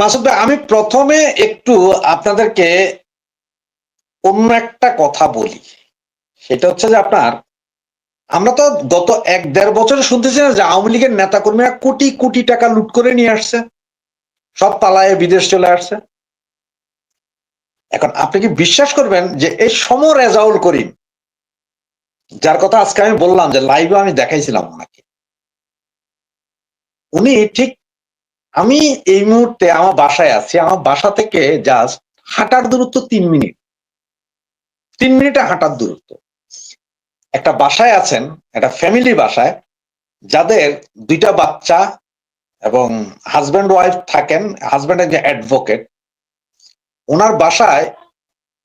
মাসুদ আমি প্রথমে একটু আপনাদেরকে অন্য একটা কথা বলি। সেটা হচ্ছে যে আপনার, আমরা তো গত এক দেড় বছরে শুনতেছি না যে আওয়ামী লীগের নেতাকর্মীরা কোটি কোটি টাকা লুট করে নিয়ে আসছে। সব পালায়ে বিদেশ চলে আসছে। এখন আপনি কি বিশ্বাস করবেন যে এই সম রেজাউল করিম, যার কথা আজকে আমি বললাম যে লাইভে আমি দেখাইছিলাম ওনাকে, উনি ঠিক আমি এই মুহূর্তে আমার বাসায় আছি। আমার বাসা থেকে জাস্ট হাঁটার দূরত্ব তিন মিনিট। তিন মিনিটে হাঁটার দূরত্ব। একটা বাসায় আছেন, একটা ফ্যামিলি বাসায়, যাদের দুইটা বাচ্চা এবং হাজব্যান্ড ওয়াইফ থাকেন হাজব্যান্ড যে অ্যাডভোকেট ওনার বাসায়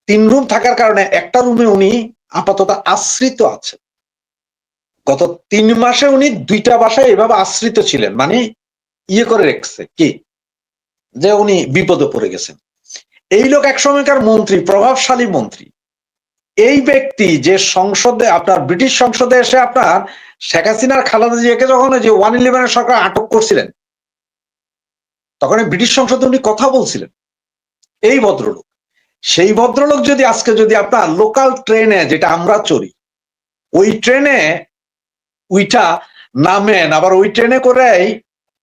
তিন রুম থাকার কারণে একটা রুমে উনি আপাতত আশ্রিত আছেন। গত তিন মাসে উনি দুইটা বাসায় এভাবে আশ্রিত ছিলেন। মানে ইয়ে করে রেখেছে, কি? যে উনি বিপদে পড়ে গেছেন। এই লোক এক সময়কার মন্ত্রী, প্রভাবশালী মন্ত্রী। এই ব্যক্তি যে সংসদে, আপনার ব্রিটিশ সংসদে এসে আপনার শেখ হাসিনার খালেদা জিয়াকে যখন যে ওয়ান ইলেভেনের সরকার আটক করছিলেন, তখন ব্রিটিশ সংসদে উনি কথা বলছিলেন। এই ভদ্রলোক। সেই ভদ্রলোক যদি আজকে যদি আপনার লোকাল ট্রেনে, যেটা আমরা চড়ি, ওই ট্রেনে উইটা নামেন, আবার ওই ট্রেনে করেই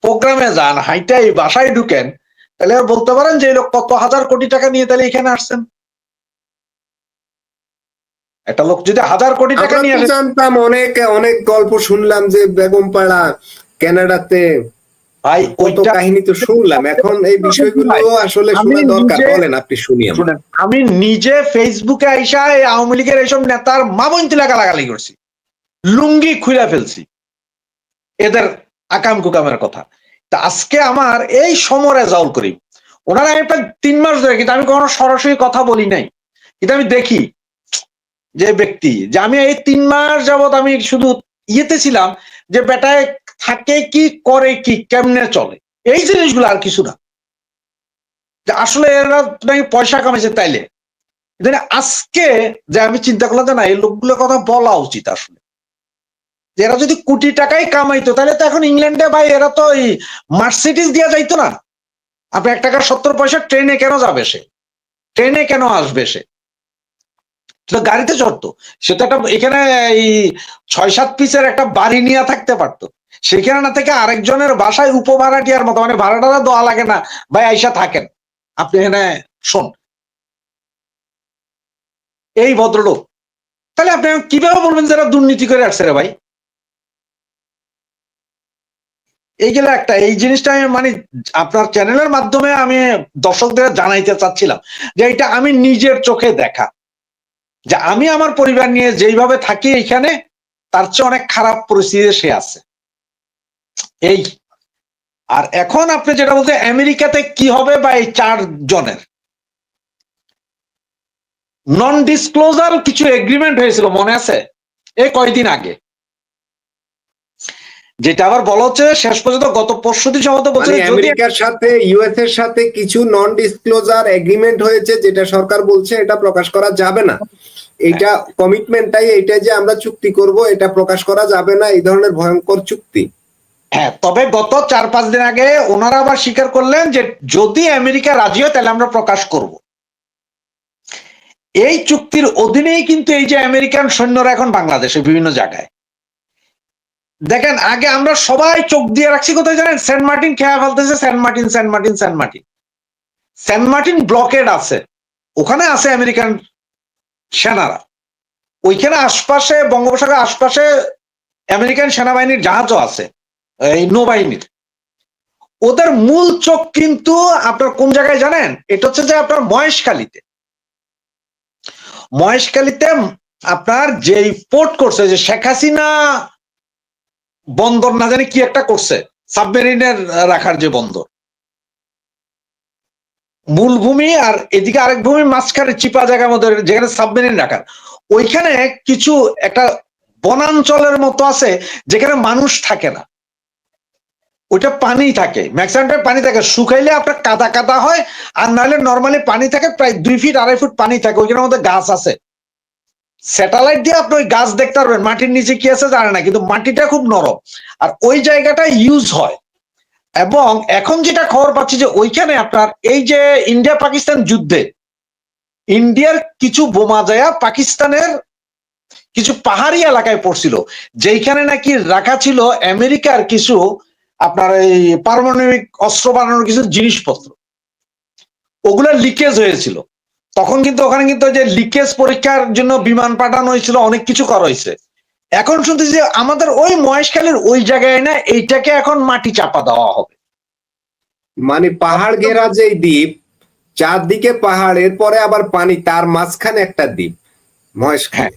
প্রোগ্রামে যান হাইটাই বাসায় ঢুকেন তাহলে বলতে পারেন যে লোক কত হাজার কোটি টাকা নিয়ে তাহলে এখানে আসছেন? একটা লোক যদি হাজার কোটি টাকা নিয়ে আসে জানতাম অনেক অনেক গল্প শুনলাম যে বেগম পাড়া কানাডাতে ভাই কত ওইটা কাহিনী তো শুনলাম। এখন এই বিষয়গুলো আসলে শোনা দরকার। বলেন আপনি শুনি। আমি নিজে ফেসবুকে আইসা এই আওয়ামী লীগের এইসব নেতার মামন্তি লাগালাগালি করছি। লুঙ্গি খুলে ফেলছি। এদের আকাম কুকামের কথা। তা আজকে আমার এই সমরে জাউল করি। ওনারা আমি তিন মাস ধরে, কিন্তু আমি কখনো সরাসরি কথা বলি নাই। কিন্তু আমি দেখি যে ব্যক্তি, যে আমি এই তিন মাস যাবত আমি শুধু ইয়েতে ছিলাম যে বেটায় থাকে কি, করে কি, কেমনে চলে। এই জিনিসগুলো আর কিছু না। যে আসলে এরা নাকি পয়সা কামাইছে তাইলে। আজকে যে আমি চিন্তা করলাম যে না, এই লোকগুলোর কথা বলা উচিত আসলে। এরা যদি কোটি টাকাই কামাইতো, তাহলে তো এখন ইংল্যান্ডে ভাই এরা তো ওই মার্সিডিস দিয়া যাইতো না। আপনি এক টাকার সত্তর পয়সা ট্রেনে কেন যাবে সে? ট্রেনে কেন আসবে সে? তো গাড়িতে চড়তো। সে তো একটা এখানে এই ছয় সাত পিসের একটা বাড়ি নিয়ে থাকতে পারতো। সেখানে না থেকে আরেকজনের বাসায় উপভাড়াটিয়ার মতো মানে ভাড়াটা দেওয়া লাগে না। ভাই, আইসা থাকেন। আপনি এখানে শোন। এই ভদ্রলোক। তাহলে আপনি কীভাবে বলবেন যারা দুর্নীতি করে আসছে রে ভাই? এইগুলো একটা, এই জিনিসটা আমি মানে আপনার চ্যানেলের মাধ্যমে আমি দর্শকদের জানাইতে চাচ্ছিলাম যে এটা আমি নিজের চোখে দেখা। যে আমি আমার পরিবার নিয়ে যেইভাবে থাকি এখানে তার চেয়ে অনেক খারাপ পরিস্থিতি সে আছে। এই। আর এখন আপনি যেটা বলতে, আমেরিকাতে কি হবে বা এই চার জনের? নন ডিসক্লোজার কিছু এগ্রিমেন্ট হয়েছিল, মনে আছে? এই কয়দিন আগে। যেটা আবার বলা হচ্ছে শেষ পর্যন্ত গত পরশু দিন সম্ভবত বলছে মানে আমেরিকার সাথে ইউএস এর সাথে কিছু নন ডিসক্লোজার এগ্রিমেন্ট হয়েছে যেটা সরকার বলছে এটা প্রকাশ করা যাবে না। এটা কমিটমেন্টটাই এইটা যে আমরা চুক্তি করব এটা প্রকাশ করা যাবে না এই ধরনের ভয়ঙ্কর চুক্তি। হ্যাঁ তবে গত চার পাঁচ দিন আগে ওনারা আবার স্বীকার করলেন যে যদি আমেরিকা রাজি হয় তাহলে আমরা প্রকাশ করব। এই চুক্তির অধীনেই কিন্তু এই যে আমেরিকান সৈন্যরা এখন বাংলাদেশে বিভিন্ন জায়গায়। দেখেন, আগে আমরা সবাই চোখ দিয়ে রাখছি কোথায় জানেন? সেন্ট মার্টিন খেয়া ফেলতেছে, Saint Martin Saint Martin Saint Martin. Saint Martin blockade আছে। ওখানে আছে আমেরিকান সেনারা। ওইখানে আশপাশে, বঙ্গোপসাগরের আশপাশে আমেরিকান সেনাবাহিনীর জাহাজও আছে, এই নৌবাহিনীর। ওদের মূল চোখ কিন্তু আপনার কোন জায়গায় জানেন? এটা হচ্ছে যে আপনার মহেশখালীতে। মহেশখালীতে আপনার যেই পোর্ট করছে, যে শেখ হাসিনা বন্দর না জানি কি একটা করছে। সাবমেরিনের রাখার যে বন্দর। মূল ভূমি আর এদিকে আরেক ভূমি মাঝখানে চিপা জায়গার মধ্যে, যেখানে সাবমেরিন রাখার। ওইখানে কিছু একটা বনাঞ্চলের মতো আছে, যেখানে মানুষ থাকে না। ওইটা পানি থাকে। ম্যাক্সিমামটা পানি থাকে। শুকাইলে আপনার কাদা কাদা হয়, আর নাহলে নর্মালি পানি থাকে, প্রায় দুই ফিট আড়াই ফুট পানি থাকে। ওইখানের মধ্যে গাছ আছে। স্যাটেলাইট দিয়ে আপনি ওই গাছ দেখতে পারবেন, মাটির নিচে কি আছে জানে না, কিন্তু মাটিটা খুব নরম। আর ওই জায়গাটা ইউজ হয়। এবং এখন যেটা খবর পাচ্ছি যে ওইখানে আপনার এই যে ইন্ডিয়া পাকিস্তান যুদ্ধে, ইন্ডিয়ার কিছু বোমা যায় পাকিস্তানের কিছু পাহাড়ি এলাকায় পড়ছিল যেখানে নাকি রাখা ছিল আমেরিকার কিছু আপনার এই পারমাণবিক অস্ত্র বানানোর কিছু জিনিসপত্র। ওগুলো লিকেজ হয়েছিল। তখন কিন্তু ওখানে কিন্তু যে লিকেজ পরীক্ষার জন্য বিমান পাঠানো হয়েছিল অনেক কিছু করা হয়েছে। এখন শুনতেছি যে আমাদের ওই মহেশখালীর ওই জায়গায় না এইটাকে এখন মাটি চাপা দেওয়া হবে। মানে পাহাড় ঘেরা যে দ্বীপ চারদিকে পাহাড় এরপরে আবার পানি তার মাঝখানে একটা দ্বীপ মহেশখালী।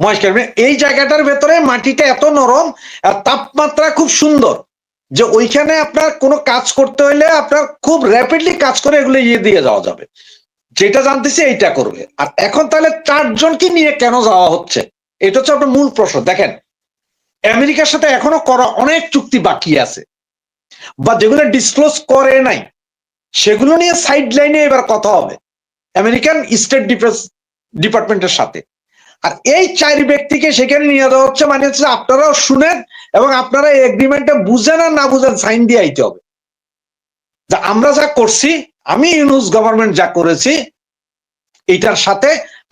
মহেশখালী মানে এই জায়গাটার ভেতরে মাটিটা এত নরম আর তাপমাত্রা খুব সুন্দর যে ওইখানে আপনার কোনো কাজ করতে হলে আপনার খুব র্যাপিডলি কাজ করে এগুলো ইয়ে দিয়ে যাওয়া যাবে। যেটা জানতেছি এইটা করবে। আর এখন তাহলে চারজনকে নিয়ে কেন যাওয়া হচ্ছে? এটা হচ্ছে আপনার মূল প্রশ্ন। দেখেন, আমেরিকার সাথে এখনও করা অনেক চুক্তি বাকি আছে। বা যেগুলো ডিসক্লোজ করে নাই, সেগুলো নিয়ে সাইড লাইনে এবার কথা হবে। আমেরিকান স্টেট ডিফেন্স ডিপার্টমেন্টের সাথে। আর এই চার ব্যক্তিকে সেখানে নিয়ে যাওয়া হচ্ছে মানে হচ্ছে আপনারাও শুনেন এবং আপনারা এগ্রিমেন্টটা বুঝেন আর না বুঝেন সাইন দিয়ে আইতে হবে। আমরা যা করছি আমি ইউনুস গভর্নমেন্ট যা করেছি এটার সাথে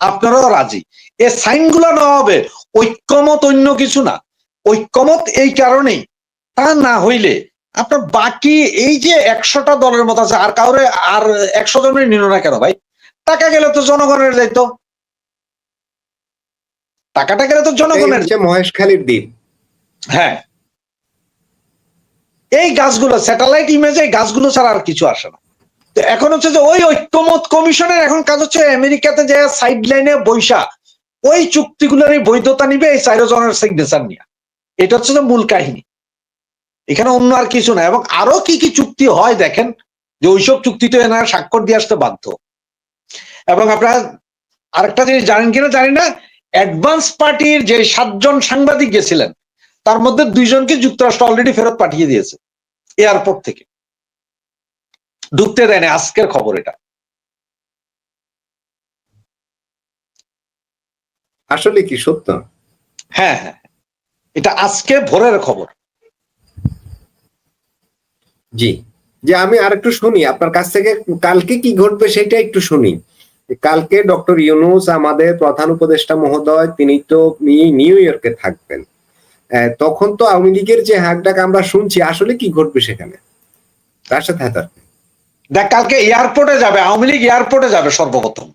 আপনারাও রাজি। এ সাইনগুলো নেওয়া হবে ঐক্যমত অন্য কিছু না। ঐক্যমত এই কারণেই তা না হইলে আপনার বাকি এই যে একশোটা দলের মতো আছে আর কাউরে আর একশো জনের নিল না কেন ভাই? টাকা গেলে তো জনগণের যাইতো টাকাটা গেলে তো জনগণের। মহেশখালীর দ্বীপ হ্যাঁ। এই গাছগুলো স্যাটেলাইট ইমেজে এই গাছগুলো ছাড়া আর কিছু আসে না। এখন হচ্ছে যে ওই ঐক্যমত কমিশনের এখন কাজ হচ্ছে আমেরিকাতে যে সাইড লাইনে বৈশা, ওই চুক্তিগুলোর এই বৈধতা নিবে এই চারো জনের সিগনেচার নিয়ে। এটা হচ্ছে যে মূল কাহিনী। এখানে অন্য আর কিছু না। এবং আরও কি কি চুক্তি হয় দেখেন, যে ওইসব চুক্তিতে এনারা স্বাক্ষর দিয়ে আসতে বাধ্য। এবং আপনারা আরেকটা জিনিস জানেন কিনা জানি না অ্যাডভান্স পার্টির যে সাতজন সাংবাদিক গেছিলেন, তার মধ্যে দুইজনকে যুক্তরাষ্ট্র অলরেডি ফেরত পাঠিয়ে দিয়েছে এয়ারপোর্ট থেকে। ঢুকতে দেয় না আজকের খবর এটা। আসলে কি সত্য? হ্যাঁ হ্যাঁ। এটা আজকে ভোরের খবর। জি। যে আমি আর একটু শুনি আপনার কাছ থেকে কালকে কি ঘটবে সেটা একটু শুনি। কালকে ডক্টর ইউনুস আমাদের প্রধান উপদেষ্টা মহোদয় তিনি তো নিউ ইয়র্কে থাকবেন। তখন তো আওয়ামী লীগের যে হাকডাক আমরা শুনছি আসলে কি ঘটবে সেখানে? তার সাথে দেখ, কালকে এয়ারপোর্টে যাবে, আওয়ামী লীগ এয়ারপোর্টে যাবে সর্বপ্রথম।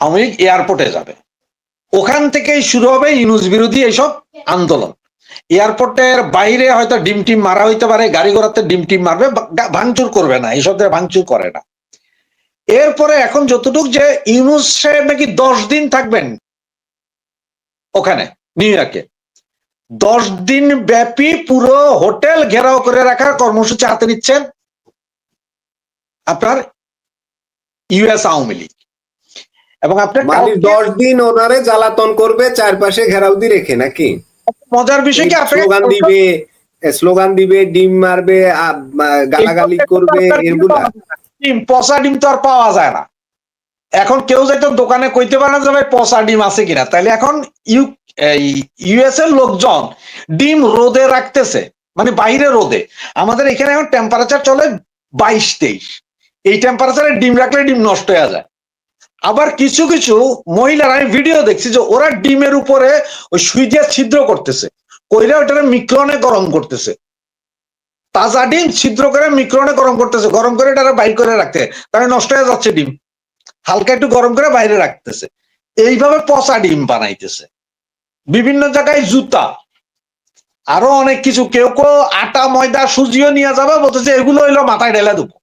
আওয়ামী লীগ এয়ারপোর্টে যাবে। ওখান থেকেই শুরু হবে ইউনুস বিরোধী এইসব আন্দোলন। এয়ারপোর্টের বাইরে হয়তো ডিম টিম মারা হইতে পারে, গাড়ি ঘোড়াতে ডিম টিম মারবে ভাঙচুর করবে না, এইসব ভাঙচুর করে না। এরপরে এখন যতটুক যে ইউনুস সাহেব নাকি দশ দিন থাকবেন ওখানে নিউ ইয়র্কে দশ দিন ব্যাপী পুরো হোটেল ঘেরাও করে রাখার কর্মসূচি হাতে নিচ্ছেন। আপনার ইউএস আওয়ামী লীগ। এবং আপনার মানে দশ দিন ওনারে জ্বালাতন করবে চারপাশে ঘেরাউদি রেখে নাকি? মজার বিষয় কি স্লোগান দিবে স্লোগান দিবে ডিম মারবে গালাগালি করবে এগুলা ডিম পচা ডিম তো আর পাওয়া যায় না। এখন কেউ যাইতো দোকানে কইতে পারে না যে ভাই পচা ডিম আছে কিনা? তাইলে এখন ইউ ইউএস এর লোকজন ডিম রোদে রাখতেছে মানে বাইরে রোদে। আমাদের এখানে এখন টেম্পারেচার চলে বাইশ তেইশ। এই টেম্পারেচারে ডিম রাখলে ডিম নষ্ট হয়ে যায়। আবার কিছু কিছু মহিলারা, আমি ভিডিও দেখছি যে ওরা ডিমের উপরে ওই সুই দিয়ে ছিদ্র করতেছে। কইরা ওটারে মিক্রনে গরম করতেছে। তাজা ডিম ছিদ্র করে মিক্রনে গরম করতেছে। গরম করে এটা বাইর করে রাখতে। তাহলে নষ্ট হয়ে যাচ্ছে ডিম। হালকা একটু গরম করে বাইরে রাখতেছে। এইভাবে পচা ডিম বানাইতেছে। বিভিন্ন জায়গায় জুতা। আরও অনেক কিছু। কেউ কেউ আটা, ময়দা, সুজিও নিয়ে যাবে, বলতেছে এগুলো হইল মাথায় ঢেলে দেবো।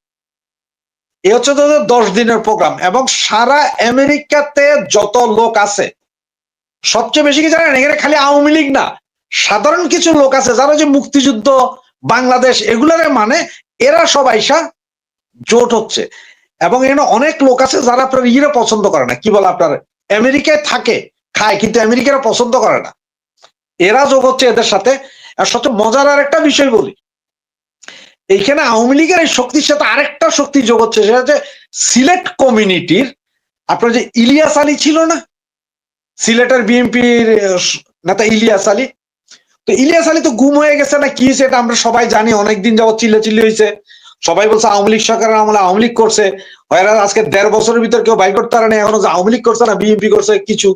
এ হচ্ছে তোদের দশ দিনের প্রোগ্রাম এবং সারা আমেরিকাতে যত লোক আছে, সবচেয়ে বেশি কি জানেন? এখানে খালি আওয়ামী লীগ না, সাধারণ কিছু লোক আছে যারা যে মুক্তিযুদ্ধ, বাংলাদেশ এগুলারে মানে এরা সব আইসা জোট হচ্ছে। এবং এখানে অনেক লোক আছে যারা আপনার ইয়ে পছন্দ করে না। কি বলে আপনার? আমেরিকায় থাকে, খায়, কিন্তু আমেরিকারা পছন্দ করে না। এরা যোগ হচ্ছে এদের সাথে। আর সবচেয়ে মজার আর একটা বিষয় বলি এইখানে আওয়ামী লীগের এই শক্তির সাথে আরেকটা শক্তি যোগ হচ্ছে, সেটা হচ্ছে সিলেট কমিউনিটির, আপনার যে ইলিয়াস আলী ছিল না? সিলেটের বিএনপির নেতা ইলিয়াস আলী। তো ইলিয়াস আলী তো গুম হয়ে গেছে না কি হয়েছে এটা আমরা সবাই জানি, অনেকদিন যাবত চিল্লে চিল্লি হয়েছে। সবাই বলছে আওয়ামী লীগ সরকারের আমলে আওয়ামী লীগ করছে। হয়রা আজকে দেড় বছরের ভিতর কেউ বাই করতে পারে না এখনও যে আওয়ামী লীগ করছে না, বিএনপি করছে, কিছু।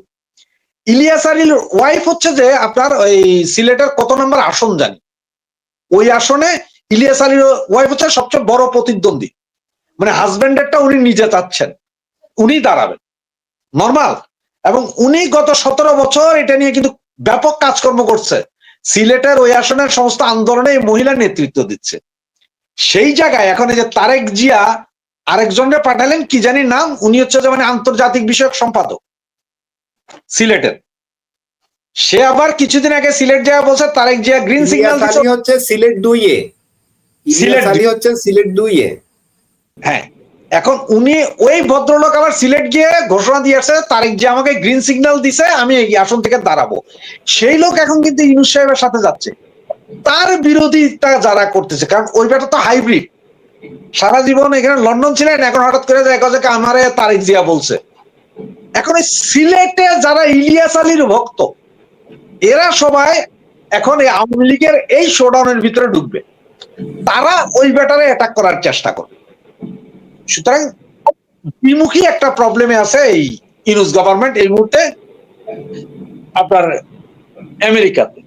ইলিয়াস আলীর ওয়াইফ হচ্ছে যে আপনার ওই সিলেটের কত নম্বর আসন জানি। ওই আসনে ইলিয়াস আলীর ওয়াইফ হচ্ছে সবচেয়ে বড় প্রতিদ্বন্দ্বী। মানে হাজবেন্ডেরটা উনি নিজে চাচ্ছেন। উনি দাঁড়াবেন। নর্মাল এবং উনি গত সতেরো বছর এটা নিয়ে কিন্তু ব্যাপক কাজকর্ম করছে। সিলেটের ওই আসনের সমস্ত আন্দোলনে এই মহিলা নেতৃত্ব দিচ্ছে। সেই জায়গায় এখন এই যে তারেক জিয়া আরেকজনকে পাঠালেন কি জানি নাম উনি হচ্ছে যে মানে আন্তর্জাতিক বিষয়ক সম্পাদক। সিলেটের। সে আবার কিছুদিন আগে সিলেট যাওয়া বলছে তারেক জিয়া গ্রিন সিগন্যাল হচ্ছে সিলেট দুইয়ে। সিলেট আলী হচ্ছে সিলেট দুইয়ে। হ্যাঁ এখন উনি ওই ভদ্রলোক আবার সিলেট গিয়ে ঘোষণা দিয়েছে তারেক যে আমাকে গ্রিন সিগন্যাল দিছে আমি এই আসন থেকে দাঁড়াবো। সেই লোক এখন কিন্তু ইউনুস সাহেবের সাথে যাচ্ছে। তার বিরোধিতা যারা করতেছে কারণ ওই ব্যাটা তো হাইব্রিড সারা জীবন এখানে লন্ডন ছিলেন এখন হঠাৎ করে দেখা যায় আমারে তারেক জিয়া বলছে। এখন এই সিলেটে যারা ইলিয়াস আলীর ভক্ত এরা সবাই এখন এই আওয়ামী লীগের এই শোডাউনের ভিতরে ঢুকবে। তারা ওই ব্যাটারে অ্যাটাক করার চেষ্টা করবে সুতরাং দ্বিমুখী একটা প্রবলেমে আছে এই ইউনুস গভর্নমেন্ট এই মুহূর্তে আপনার আমেরিকাতে